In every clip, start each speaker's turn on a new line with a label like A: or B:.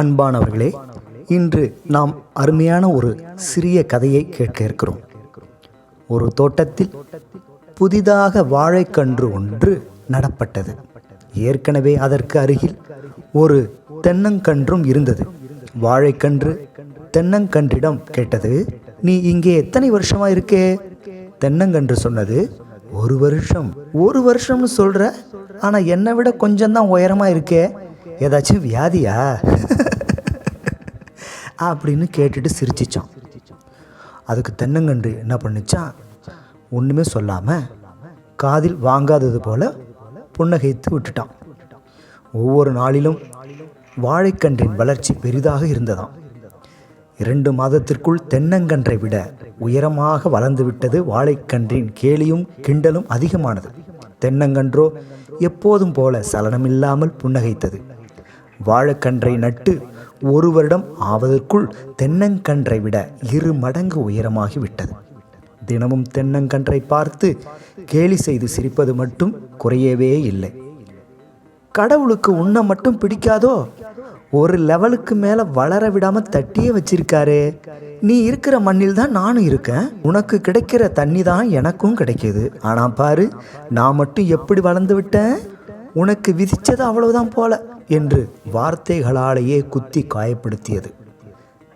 A: அன்பானவர்களே இன்று நாம் அருமையான ஒரு சிறிய கதையை கேட்க இருக்கிறோம். ஒரு தோட்டத்தில் புதிதாக வாழைக்கன்று ஒன்று நடப்பட்டது. ஏற்கனவே அதற்கு அருகில் ஒரு தென்னங்கன்றும் இருந்தது. வாழைக்கன்று தென்னங்கன்றிடம் கேட்டது நீ இங்கே எத்தனை வருஷமா இருக்கே? தென்னங்கன்று சொன்னது ஒரு வருஷம். ஒரு வருஷம்னு சொல்ற? ஆனா என்னை விட கொஞ்சம் தான் உயரமா இருக்கே. ஏதாச்சும் வியாதியா? அப்படின்னு கேட்டுட்டு சிரிச்சிச்சான். அதுக்கு தென்னங்கன்று என்ன பண்ணுச்சான்? ஒன்றுமே சொல்லாமல் காதில் வாங்காதது போல புன்னகைத்து விட்டுட்டான். ஒவ்வொரு நாளிலும் வாழைக்கன்றின் வளர்ச்சி பெரிதாக இருந்ததாம். இரண்டு மாதத்திற்குள் தென்னங்கன்றை விட உயரமாக வளர்ந்து விட்டது வாழைக்கன்றின் கேலியும் கிண்டலும் அதிகமானது. தென்னங்கன்றோ எப்போதும் போல சலனமில்லாமல் புன்னகைத்தது. வாழைக்கன்றை நட்டு ஒரு வருடம் ஆவதற்குள் தென்னங்கன்றை விட இரு மடங்கு உயரமாகி விட்டது. தினமும் தென்னங்கன்றை பார்த்து கேலி செய்து சிரிப்பது மட்டும் குறையவே இல்லை. கடவுளுக்கு உன்னை மட்டும் பிடிக்காதோ? ஒரு லெவலுக்கு மேல வளர விடாம தட்டியே வச்சிருக்காரு. நீ இருக்கிற மண்ணில் தான் நானும் இருக்கேன். உனக்கு கிடைக்கிற தண்ணி தான் எனக்கும் கிடைக்கிது. ஆனா பாரு நான் மட்டும் எப்படி வளர்ந்து விட்டேன்? உனக்கு விதிச்சது அவ்வளவுதான் போல என்று வார்த்தைகளாலேயே குத்தி காயப்படுத்தியது.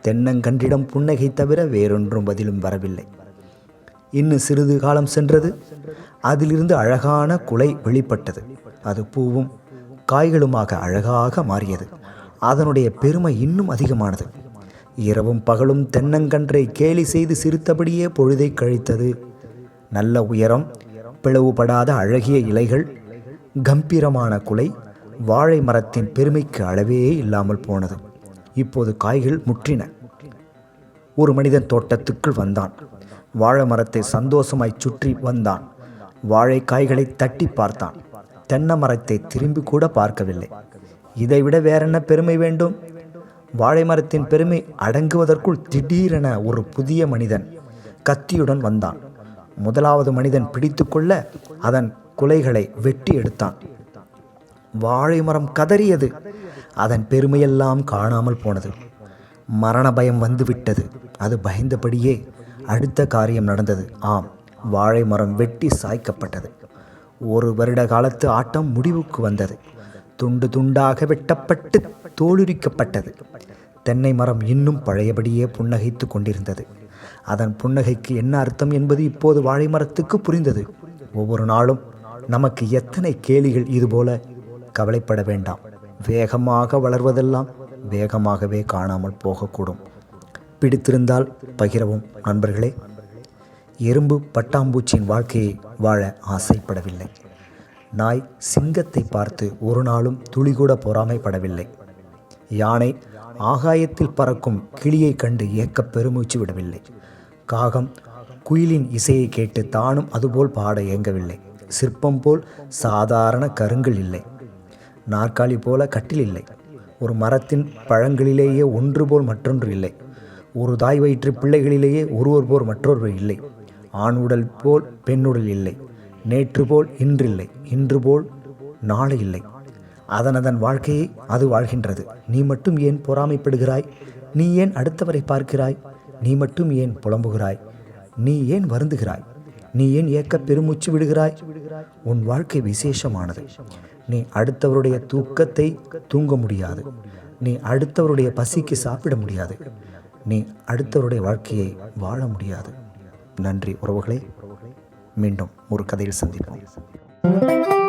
A: தென்னங்கன்றிடம் புன்னகை தவிர வேறொன்றும் பதிலும் வரவில்லை. இன்னும் சிறிது காலம் சென்றது. அதிலிருந்து அழகான குலை வெளிப்பட்டது. அது பூவும் காய்களுமாக அழகாக மாறியது. அதனுடைய பெருமை இன்னும் அதிகமானது. இரவும் பகலும் தென்னங்கன்றை கேலி செய்து சிரித்தபடியே பொழுதை கழித்தது. நல்ல உயரம் பிளவுபடாத அழகிய இலைகள் கம்பீரமான குலை வாழை மரத்தின் பெருமைக்கு அளவே இல்லாமல் போனது. இப்போது காய்கள் முற்றின. ஒரு மனிதன் தோட்டத்துக்குள் வந்தான். வாழை மரத்தை சந்தோஷமாய் சுற்றி வந்தான். வாழைக்காய்களை தட்டி பார்த்தான். தென்னை மரத்தை திரும்பி கூட பார்க்கவில்லை. இதைவிட வேறென்ன பெருமை வேண்டும்? வாழை மரத்தின் பெருமை அடங்குவதற்குள் திடீரென ஒரு புதிய மனிதன் கத்தியுடன் வந்தான். முதலாவது மனிதன் பிடித்துக்கொள்ள அதன் குலைகளை வெட்டி எடுத்தான். வாழை மரம் கதறியது. அதன் பெருமையெல்லாம் காணாமல் போனது. மரண பயம் வந்துவிட்டது. அது பயந்தபடியே அடுத்த காரியம் நடந்தது. ஆம் வாழை மரம் வெட்டி சாய்க்கப்பட்டது. ஒரு வருட காலத்து ஆட்டம் முடிவுக்கு வந்தது. துண்டு துண்டாக வெட்டப்பட்டு தோலுரிக்கப்பட்டது. தென்னை மரம் இன்னும் பழையபடியே புன்னகைத்து கொண்டிருந்தது. அதன் புன்னகைக்கு என்ன அர்த்தம் என்பது இப்போது வாழை மரத்துக்கு புரிந்தது. ஒவ்வொரு நாளும் நமக்கு எத்தனை கேலிகள் இதுபோல கவலைப்பட வேண்டாம். வேகமாக வளர்வதெல்லாம் வேகமாகவே காணாமல் போகக்கூடும். பிடித்திருந்தால் பகிரவும் நண்பர்களே. எறும்பு பட்டாம்பூச்சியின் வாழ்க்கையை வாழ ஆசைப்படவில்லை. நாய் சிங்கத்தை பார்த்து ஒரு நாளும் துளிகூட பொறாமைப்படவில்லை. யானை ஆகாயத்தில் பறக்கும் கிளியை கண்டு ஏக்கப் பெருமூச்சு விடவில்லை. காகம் குயிலின் இசையை கேட்டு தானும் அதுபோல் பாட இயங்கவில்லை சிற்பம் போல் சாதாரண கருங்கள் இல்லை. நாற்காலி போல கட்டில் இல்லை. ஒரு மரத்தின் பழங்களிலேயே ஒன்று போல் மற்றொன்று இல்லை. ஒரு தாய் வயிற்று பிள்ளைகளிலேயே ஒருவர் போல் மற்றொருவர் இல்லை. ஆண் உடல் போல் பெண்ணுடல் இல்லை. நேற்று போல் இன்றில்லை இன்று போல் நாளை இல்லை அதனதன் வாழ்க்கையை அது வாழ்கின்றது. நீ மட்டும் ஏன் பொறாமைப்படுகிறாய்? நீ ஏன் அடுத்தவரை பார்க்கிறாய்? நீ மட்டும் ஏன் புலம்புகிறாய்? நீ ஏன் வருந்துகிறாய்? நீ ஏன் ஏக்க பெருமூச்சு விடுகிறாய்? உன் வாழ்க்கை விசேஷமானது. நீ அடுத்தவருடைய தூக்கத்தை தூங்க முடியாது. நீ அடுத்தவருடைய பசிக்கு சாப்பிட முடியாது. நீ அடுத்தவருடைய வாழ்க்கையை வாழ முடியாது. நன்றி உறவுகளே. மீண்டும் ஒரு கதையில் சந்திப்போம்.